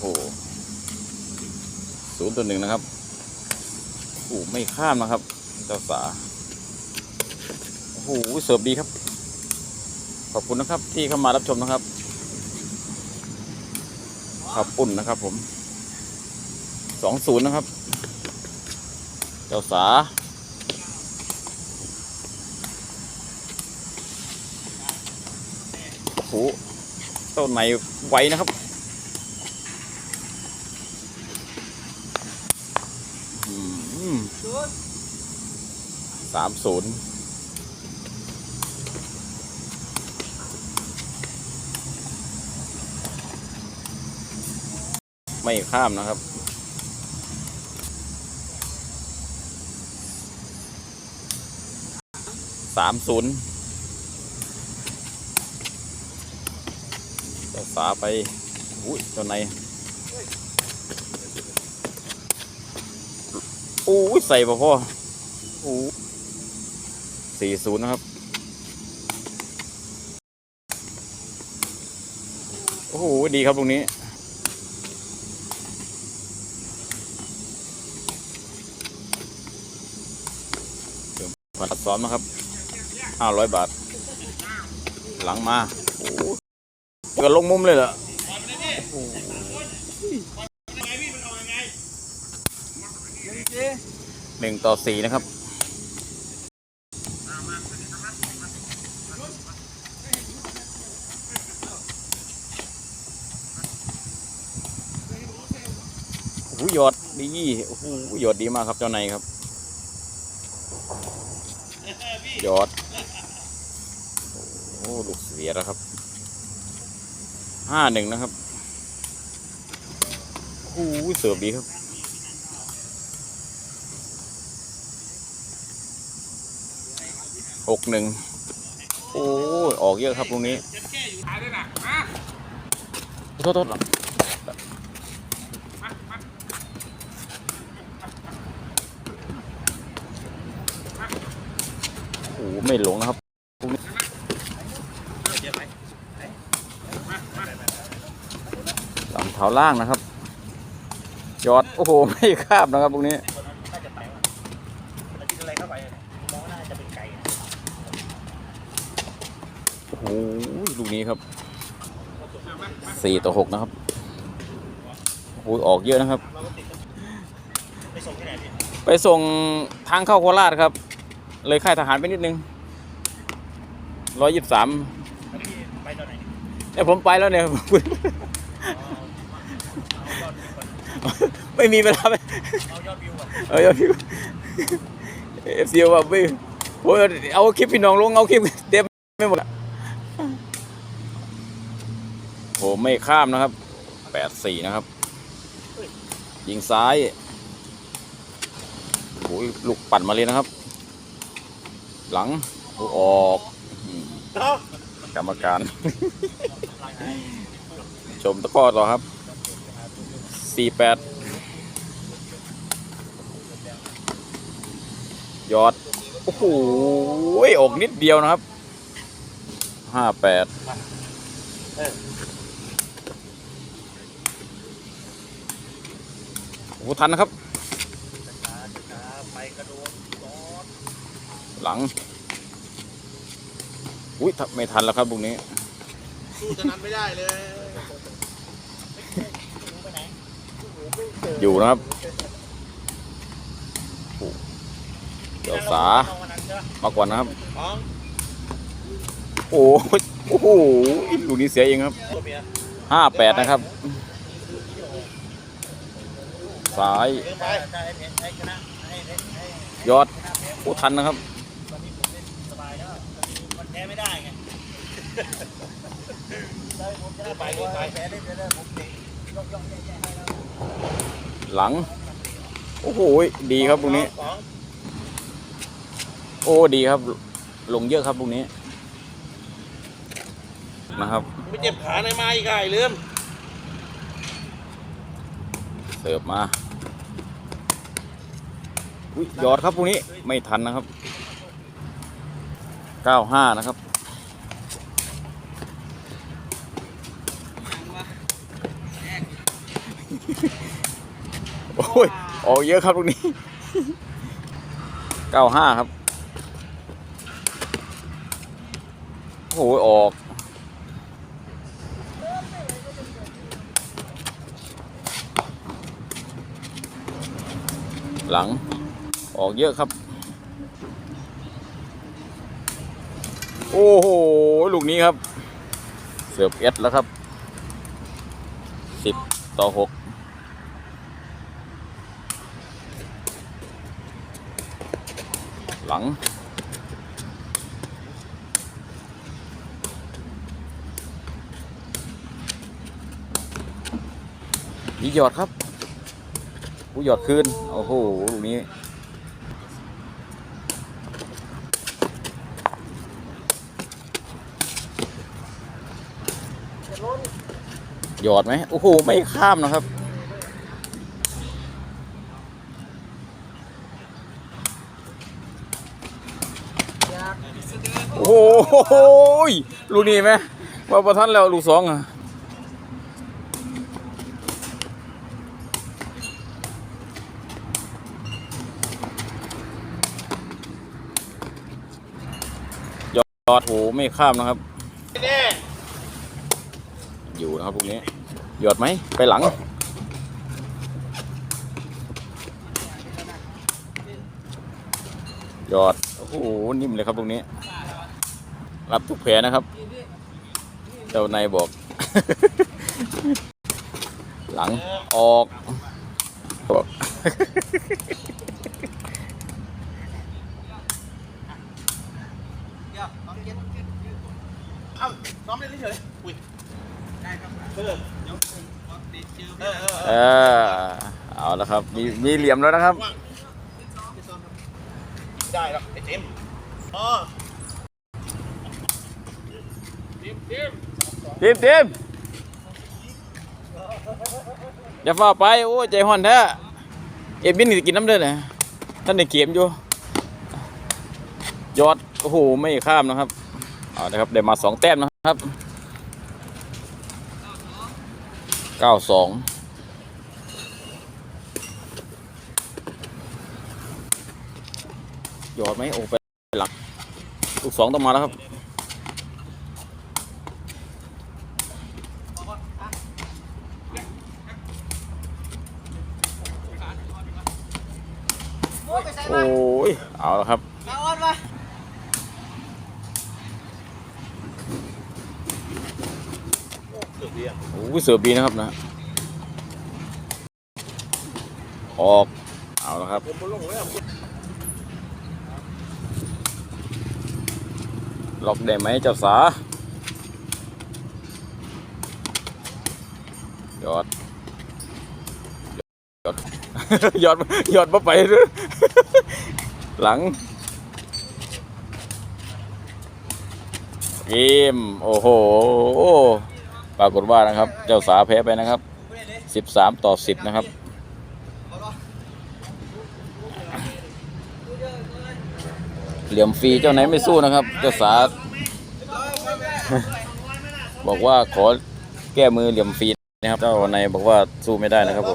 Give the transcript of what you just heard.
โหศูนย์ตัวหนึ่งนะครับโอ้ไม่ข้ามนะครับ เจ้าสา โอ้โหเสิร์ฟดีครับ ขอบคุณนะครับที่เข้ามารับชมนะครับขับปุ่นนะครับ ผมสองศูนย์นะครับ เจ้าสาโอ้โหต้าไหนไวนะครับ อืม สามศูนย์ไม่ข้ามนะครับ สามศูนย์จ้าฝาไป อุ้ยเจ้าในอู้ใส่ป่ะพ่ออู้ สี่ศูนะครับ โอ้โห ดีครับตรงนี้บัตรซ้อมนะครับห้าร้อยบาท หลังมา โอ้เกิดลงมุมเลยเหรอหนึ่งต่อสี่นะครับ หหยอดดีโอ้โหหยอดดีมากครับเจ้านายครับยอดโอ้ลูกเสียแล้วครับห้าหนึ่งนะครับโอ้โหเสิร์ฟดีครับหกหนึ่งโอ้ยออกเยอะครับตรงนี้โทษโทษโอ้โห ไม่หลงนะครับตรงนี้ลำเท้าล่างนะครับยอดโอ้โหไม่คาบนะครับตรงนี้น่าจะไปว่ะแต่กินอะไรเข้โอ้โหลูกนี้ครับสี่ต่อหกนะครับโอ้โหออกเยอะนะครับ ไปส่งที่ไหนพี่ไปส่งทางเข้าโคราชครับ เลยค่ายทหารไปนิดนึงร้อยยี่สิบสามแล้วพี่ไปตอนไหนเนี่ยผมไปแล้วเนี่ยเอาเอายอดวิวก่อนไม่มีเวลาไปเอายอดวิวก่อนเออพี่เอฟซีว่าไม่โอ้ยเอาคลิปพี่น้องลงเอาคลิปเต็มไม่หมดละโอ้ไม่ข้ามนะครับแปดสี่นะครับ ยิงซ้ายโอ้ยลูกปั่นมาเลยนะครับ หลังโอ้ออกอืมกรรมการ ชมตะกร้อต่อครับสี่แปดยอด โอ้โหออกนิดเดียวนะครับห้าแปดโอ้โหทันนะครับช้าช้าไปกระโดดรถ หลัง อุ้ยทัไม่ทันแล้วครับตรงนี้สู้จะนั้นไม่ได้เลยไปไหนอยู่นะครับโอ้โหเดี๋ยวสาเอวันนั้นใช่ปะมาก่อนนะครับอ๋อโอ้โหโอ้โหลูกนี้เสียเองครับตัวเมียห้าแปดนะครับซ้ายเดินไปได้ให้เพชรให้ชนะให้ให้ให้ยอดโอ้ทันนะครับายแล้วตอนนี้มันแพ้ไม่ได้ไงได้ผมจะได้ไปไปแพ้ได้เดี๋ยวผมเตะยกยกแย่ๆให้แล้วหลัง โอ้โห ดีครับตรงนี้สองโอ้ดีครับ ลงเยอะครับตรงนี้ นะครับไม่เจ็บขาในมาอีกไอ้ลืมเสิร์ฟมา อุ้ยยอดครับตรงนี้ไม่ทันนะครับ 95 นะครับ โอ้ย ออกเยอะครับตรงนี้เก้าห้าครับ โอ้ย ออกหลัง ออกเยอะครับ โอ้โห ลูกนี้ครับ เสิร์ฟเอสแล้วครับสิบต่อหกหลังมีหยอดครับ ผู้หยอดคืน โอ้โห ลูกนี้ หยอดไหมโอ้โห ไม่ข้ามนะครับ โอ้โหลูกนี้ไหมว่าประทันแล้วลูกสองอะหยอดโอ้โหไม่ข้ามนะครับ อยู่นะครับลูกนี้ หยอดไหมไปหลัง หยอด โอ้โห นิ่มเลยครับตรงนี้ รับทุกแผลนะครับ เจ้านายบอก หลังออกบอกเองเจ็ดเอ้าซ้อมได้เฉยๆอุ้ย เออเดี๋ยวติดชื่อเออเออเออเอาแล้วครับ มีมีเหลี่ยมแล้วนะครับว่างได้แล้วไอ้เต็มอ๋อทีมทีมอย่าฟ้าไป โอ้ยใจห่อนแท้เอ็มบินนี่กินน้ำเด้อนะท่านในเกมอยู่ ยอด โอ้โห ไม่ข้ามนะครับ เอานะครับ ได้มาสองแต้มนะครับ เก้าสองยอดไหมโอ้ไปหลังลูกสองต้องมาแล้วครับโอ้ย เอาแล้วครับ มาออนมา โอ้เกือบดีอะโอ้ยเสือบีนะครับนะออกเอาแล้วครับผมบนลงเลยอะล็อกได้ไหมเจ้าสายอดยอดยอดยอดมาไปหรือหลังเกมโอ้โห ปรากฏว่านะครับ เจ้าสาแพ้ไปนะครับ 13 ต่อ 10 นะครับ เหลี่ยมฟรีเจ้าไหนไม่สู้นะครับ เจ้าสา บอกว่าขอแก้มือเหลี่ยมฟรีนะครับ เจ้าในบอกว่าสู้ไม่ได้นะครับผม